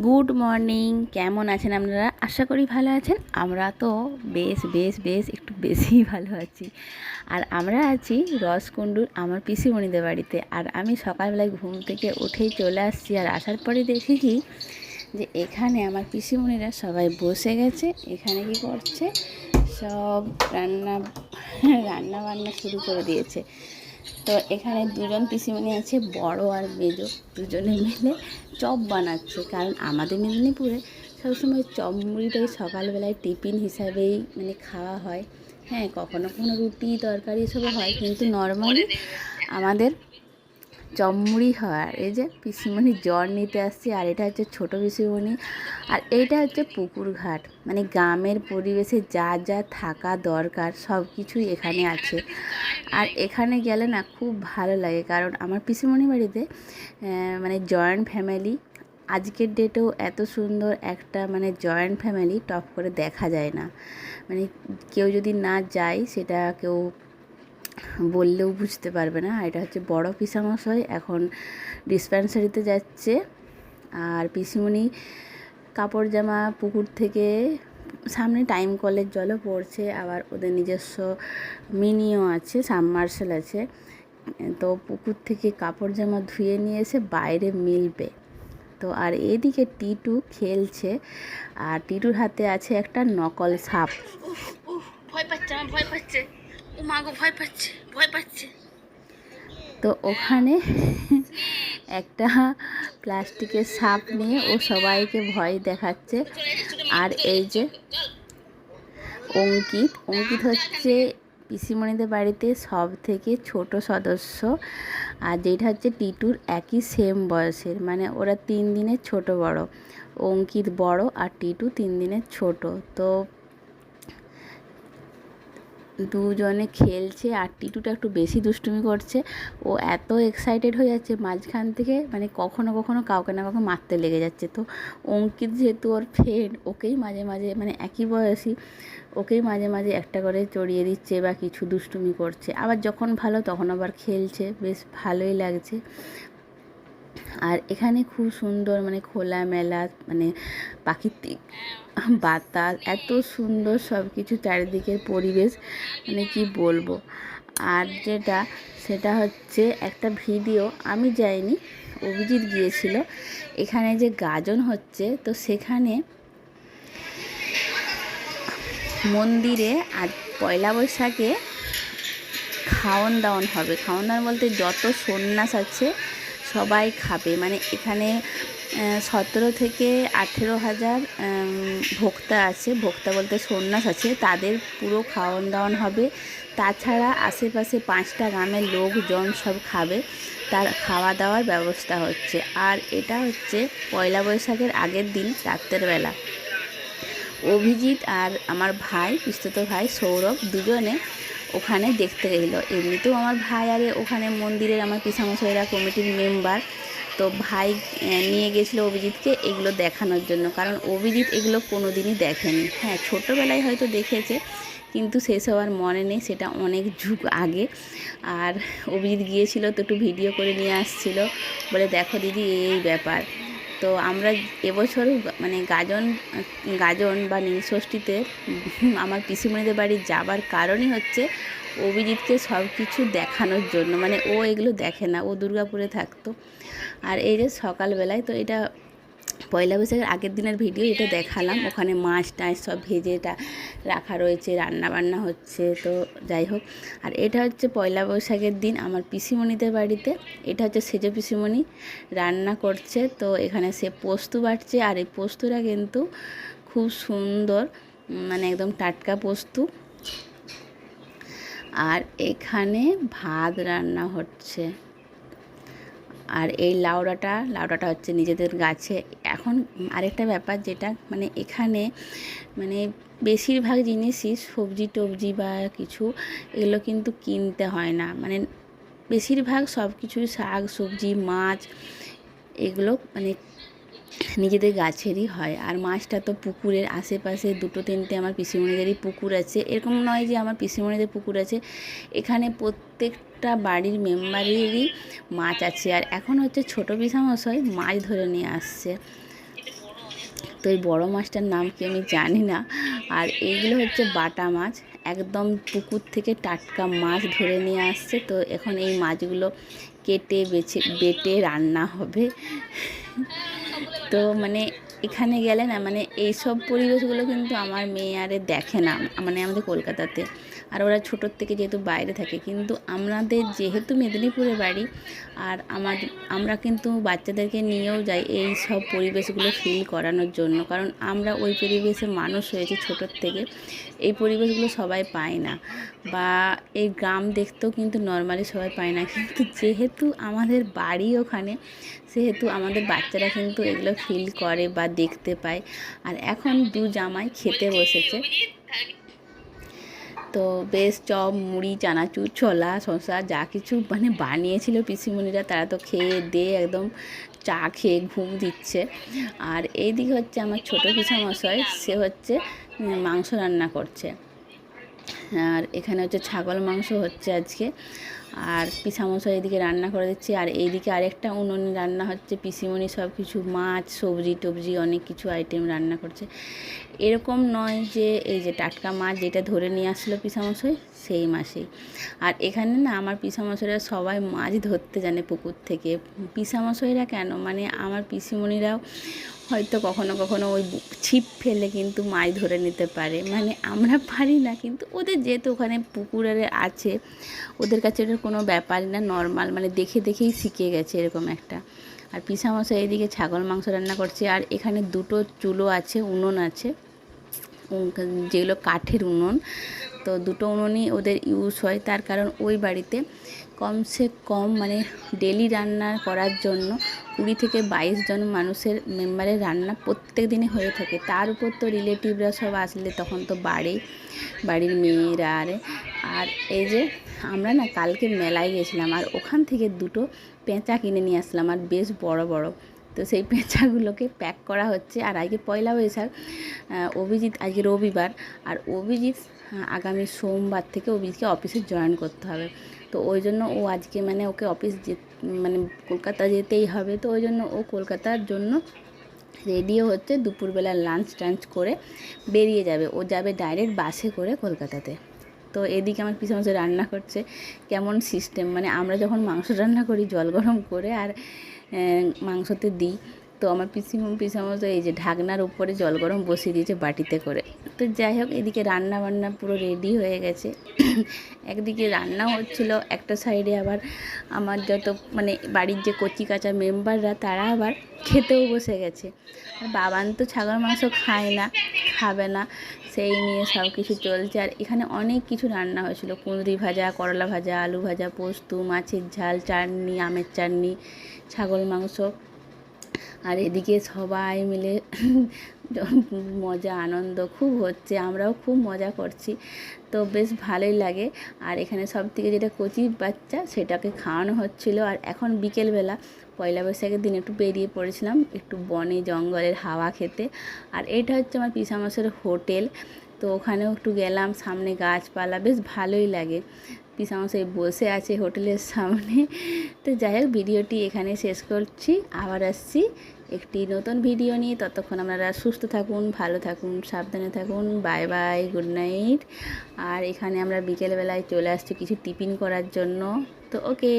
Good morning. কেমন আছেন আপনারা? আশা করি ভালো আছেন। আমরা তো বেশ বেশ বেশ একটু বেশি ভালো আছি। আর আমরা আছি রসকুণ্ডুর আমার পিসিমণিদের বাড়িতে। আর আমি সকালবেলায় ঘুম থেকে উঠেই চলে আসছি। আর আসার পরে দেখি কি যে এখানে আমার পিসিমণিরা সবাই বসে গেছে। এখানে কি করছে? সব রান্না রান্না বান্না শুরু করে দিয়েছে। তো এখানে দুজন পিসিমণি আছে, বড় আর মেজো, দুজনে মিলে চপ বানাচ্ছে। কারণ আমাদের মেদিনীপুরে সবসময় চপ মুড়িটাই সকালবেলায় টিফিন হিসাবেই মানে খাওয়া হয়। হ্যাঁ কখনো কখনো রুটি, তরকারি এসবও হয়, কিন্তু নর্মালি আমাদের চমড়ি আর এই যে পিসিমণি জ্বর নিতে আসছি, আর এটা হচ্ছে ছোটো পিসিমণি। আর এইটা হচ্ছে পুকুর ঘাট। মানে গ্রামের পরিবেশে যা যা থাকা দরকার, সব কিছুই এখানে আছে। আর এখানে গেলে না খুব ভালো লাগে, কারণ আমার পিসিমণি বাড়িতে মানে জয়েন্ট ফ্যামিলি, আজকের ডেটেও এত সুন্দর একটা মানে জয়েন্ট ফ্যামিলি টপ করে দেখা যায় না। মানে কেউ যদি না যায়, সেটা কেউ বললেও বুঝতে পারবে না। এটা হচ্ছে বড় পিসামশাই, এখন ডিসপেন্সারিতে যাচ্ছে। আর পিসিমণি কাপড় জামা পুকুর থেকে সামনে টাইম কলের জলও পড়ছে, আবার ওদের নিজস্ব মিনিও আছে, সাবমার্শাল আছে। তো পুকুর থেকে কাপড় জামা ধুয়ে নিয়ে এসে বাইরে মিলবে। তো আর এদিকে টিটু খেলছে, আর টিটুর হাতে আছে একটা নকল সাপ। ভয় পাচ্ছে ভয় পাচ্ছে। তো ওখানে একটা প্লাস্টিকের সাপ নিয়ে ও সবাইকে ভয় দেখাচ্ছে। আর এই যে অঙ্কিত অঙ্কিত হচ্ছে পিসিমণিদের বাড়িতে সব থেকে ছোট সদস্য। আর যেটা হচ্ছে টিটুর একই সেম বয়সের মানে ওরা তিন দিনের ছোট বড়। অঙ্কিত বড় আর টিটু তিন দিনের ছোট। তো দুজনে খেলছে, আর টিটুটা একটু বেশি দুষ্টুমি করছে। ও এত এক্সাইটেড হয়ে যাচ্ছে, মাঝখান থেকে মানে কখনো কখনো কাউকে না কাউকে মারতে লেগে যাচ্ছে। তো অঙ্কিত যেহেতু ওর ফ্রেন্ড ওকেই মাঝে মাঝে মানে একই বয়সী, ওকেই মাঝে মাঝে একটা করে চড়িয়ে দিচ্ছে বা কিছু দুষ্টুমি করছে। আবার যখন ভালো, তখন আবার খেলছে, বেশ ভালোই লাগছে। আর এখানে খুব সুন্দর মানে খোলা মেলা মানে প্রাকৃতিক বাতাস, এত সুন্দর সব কিছু চারিদিকের পরিবেশ মানে কি বলব? আর যেটা, সেটা হচ্ছে একটা ভিডিও, আমি যাইনি, অভিজিৎ গিয়েছিল। এখানে যে গাজন হচ্ছে, তো সেখানে মন্দিরে আজ পয়লা বৈশাখে খাওয়ান দাওয়ান হবে। খাওয়ান দাওয়ান বলতে যত সন্ন্যাস আছে সবাই খাবে। মানে এখানে সতেরো থেকে আঠেরো হাজার ভোক্তা আছে। ভোক্তা বলতে সন্ন্যাস আছে। তাদের পুরো খাওয়ান দাওয়ান হবে। তাছাড়া আশেপাশে পাঁচটা গ্রামের লোকজন সব খাবে। তার খাওয়া দাওয়ার ব্যবস্থা হচ্ছে। আর এটা হচ্ছে পয়লা বৈশাখের আগের দিন, রাত্রের বেলা। অভিজিৎ আর আমার ভাই পিস্তত ভাই সৌরভ দুজনে ওখানে দেখতে গেছিল এমনিতেও আমার ভাই আরে ওখানে মন্দিরের আমার পিসামশাইরা কমিটির মেম্বার। তো ভাই নিয়ে গেছিল অভিজিৎকে এগুলো দেখানোর জন্য। কারণ অভিজিৎ এগুলো কোনো দিনই দেখেনি। হ্যাঁ ছোটোবেলায় হয়তো দেখেছে, কিন্তু সেসব আর মনে নেই, সেটা অনেক যুগ আগে। আর অভিজিৎ গিয়েছিল তো একটু ভিডিও করে নিয়ে আসছিল। বলে, দেখো দিদি, এই ব্যাপার। তো আমরা এবছর মানে গাজন গাজন বা নীলষষ্ঠীতে আমার পিসিমণিদের বাড়ি যাবার কারণই হচ্ছে অভিজিৎকে সব কিছু দেখানোর জন্য। মানে ও এগুলো দেখে না, ও দুর্গাপুরে থাকতো। আর এই যে সকালবেলায় তো এটা পয়লা বৈশাখের আগের দিনের ভিডিও এটা দেখালাম, ওখানে মাছ টাছ সব ভেজে রাখা রয়েছে রান্না বান্না হচ্ছে, তো যাই হোক। আর এটা হচ্ছে পয়লা বৈশাখের দিন আমার পিসিমণিদের বাড়িতে, এটা হচ্ছে সেজো পিসিমণি রান্না করছে, তো এখানে সে পোস্ত বাটছে, আর এই পোস্তটা কিন্তু খুব সুন্দর মানে একদম টাটকা পোস্ত। আর এখানে ভাত রান্না হচ্ছে। আর এই লাউডাটা লাউডাটা হচ্ছে নিজেদের গাছে। এখন আরেকটা ব্যাপার যেটা মানে এখানে মানে বেশিরভাগ জিনিসই সবজি টবজি বা কিছু এগুলো কিন্তু কিনতে হয় না। মানে বেশিরভাগ সব কিছুই শাক, সবজি, মাছ এগুলো মানে নিজেদের গাছেরই হয়। আর মাছটা তো পুকুরের আশেপাশে দুটো, তিনটে আমার পিসিমণিদেরই পুকুর আছে। এরকম নয় যে আমার পিসিমণিদের পুকুর আছে। এখানে প্রত্যেকটা বাড়ির মেম্বারেরই মাছ আছে। আর এখন হচ্ছে ছোটো পিসামশাই মাছ ধরে নিয়ে আসছে। তো এই বড়ো মাছটার নাম কি আমি জানি না। আর এইগুলো হচ্ছে বাটা মাছ। একদম পুকুর থেকে টাটকা মাছ ধরে নিয়ে আসছে। তো এখন এই মাছগুলো কেটে, বেছে, বেটে রান্না হবে। তো মানে এখানে গেলে না মানে এইসব পরিবেশগুলো কিন্তু আমার মেয়ে আরে দেখে না মানে আমাদের কলকাতাতে। আর ওরা ছোটোর থেকে যেহেতু বাইরে থাকে, কিন্তু আমাদের যেহেতু মেদিনীপুরে বাড়ি, আর আমার আমরা কিন্তু বাচ্চাদেরকে নিয়েও যাই এই সব পরিবেশগুলো ফিল করানোর জন্য। কারণ আমরা ওই পরিবেশে মানুষ হয়েছি ছোটোর থেকে, এই পরিবেশগুলো সবাই পায় না। বা এই গ্রাম দেখতেও কিন্তু নর্মালি সবাই পায় না। কিন্তু যেহেতু আমাদের বাড়ি ওখানে, সেহেতু আমাদের বাচ্চারা কিন্তু এগুলো ফিল করে বা দেখতে পাই। আর এখন দু জামাই খেতে বসেছে। তো বেশ চপ, মুড়ি, চানাচুর, ছোলা শশা যা কিছু মানে বানিয়েছিল পিসিমণিরা, তারা তো খেয়ে দিয়ে একদম চা খেয়ে ঘুম দিচ্ছে। আর এইদিকে হচ্ছে আমার ছোটো পিসামশাই, সে হচ্ছে মাংস রান্না করছে। আর এখানে হচ্ছে ছাগল মাংস হচ্ছে আজকে। আর পিসামশাই এদিকে রান্না করে দিচ্ছি। আর এইদিকে আরেকটা উনুনে রান্না হচ্ছে। পিসিমণি সব কিছু মাছ, সবজি টবজি অনেক কিছু আইটেম রান্না করছে। এরকম নয় যে এই যে টাটকা মাছ যেটা ধরে নিয়ে আসলো পিসামশাই। সেই মাসেই আর এখানে না আমার পিসামশাইরা সবাই মাছ ধরতে জানে পুকুর থেকে। পিসামশাইরা কেন? মানে আমার পিসিমণিরাও হয়তো কখনো কখনো ওই ছিপ ফেলে কিন্তু মাছ ধরে নিতে পারে। মানে আমরা পারি না, কিন্তু ওদের যেহেতু ওখানে পুকুরের আছে, ওদের কাছে এটা কোনো ব্যাপারই না নর্মাল মানে দেখে দেখেই শিখে গেছে এরকম একটা। আর পিসামশাই এদিকে ছাগল, মাংস রান্না করছে, আর এখানে দুটো চুলো আছে, উনুন আছে। যেগুলো কাঠের উনুন। তো দুটো উনুনই ওদের ইউজ হয়। তার কারণ ওই বাড়িতে কমসে কম মানে ডেলি রান্না করার জন্য কুড়ি থেকে বাইশ জন মানুষের মেম্বারের রান্না প্রত্যেক দিনই হয়ে থাকে। তার উপর তো রিলেটিভরা সব আসলে তখন তো বাড়ি, বাড়ির মেয়েরা আরে। আর এই যে আমরা না কালকে মেলায় গেছিলাম আর ওখান থেকে দুটো পেঁচা কিনে নিয়ে আসলাম আর বেশ বড় বড়। তো সেই পেঁচাগুলোকে প্যাক করা হচ্ছে। আর আজকে পয়লা বৈশাখ অভিজিৎ আজকে রবিবার। আর অভিজিৎ আগামী সোমবার থেকে অভিজিৎকে অফিসে জয়েন করতে হবে। তো ওই জন্য ও আজকে মানে ওকে অফিস যে মানে কলকাতা যেতেই হবে। তো ওই জন্য ও কলকাতার জন্য রেডিও হচ্ছে দুপুরবেলা লাঞ্চ টাঞ্চ করে বেরিয়ে যাবে। ও যাবে ডাইরেক্ট বাসে করে কলকাতাতে। তো এদিকে আমার পিছনে রান্না করছে। কেমন সিস্টেম মানে আমরা যখন মাংস রান্না করি, জল গরম করে, আর মাংসতে দিই। তো আমার পিসি পিসামতো এই যে ঢাকনার উপরে জল গরম বসিয়ে দিয়েছে বাটিতে করে। তো যাই হোক, এদিকে রান্না বান্না পুরো রেডি হয়ে গেছে। একদিকে রান্না হচ্ছিল, একটা সাইডে আবার আমার যত মানে বাড়ির যে কচি কাঁচা মেম্বাররা তারা আবার খেতেও বসে গেছে। আর বাবান তো ছাগল মাংস খায় না, খাবে না। সেই নিয়ে সব কিছু চলছে। আর এখানে অনেক কিছু রান্না হয়েছিল। কুঁদরি ভাজা, করলা ভাজা, আলু ভাজা, পোস্ত, মাছের ঝাল, চাটনি, আমের চাটনি, ছাগল মাংস। আর এদিকে সবাই মিলে মজা, আনন্দ খুব হচ্ছে, আমরাও খুব মজা করছি। তো বেশ ভালোই লাগে। আর এখানে সব থেকে যেটা কচি বাচ্চা সেটাকে খাওয়ানো হচ্ছিল। আর এখন বিকেলবেলা, পয়লা বৈশাখের দিন একটু বেরিয়ে পড়েছিলাম, একটু বনে জঙ্গলের হাওয়া খেতে। আর এটা হচ্ছে আমার পিসামাসের হোটেল। তো ওখানেও একটু গেলাম, সামনে গাছপালা, বেশ ভালোই লাগে। পিসামশাই বসে আছে হোটেলের সামনে। তো যাই হোক, ভিডিওটি এখানে শেষ করছি, আবার আসছি। একটি নতুন ভিডিও নিয়ে ততক্ষণ আপনারা সুস্থ থাকুন, ভালো থাকুন, সাবধানে থাকুন, বাই বাই, গুড নাইট। আর এখানে আমরা বিকেলবেলায় চলে আসছি কিছু টিফিন করার জন্য। তো ওকে।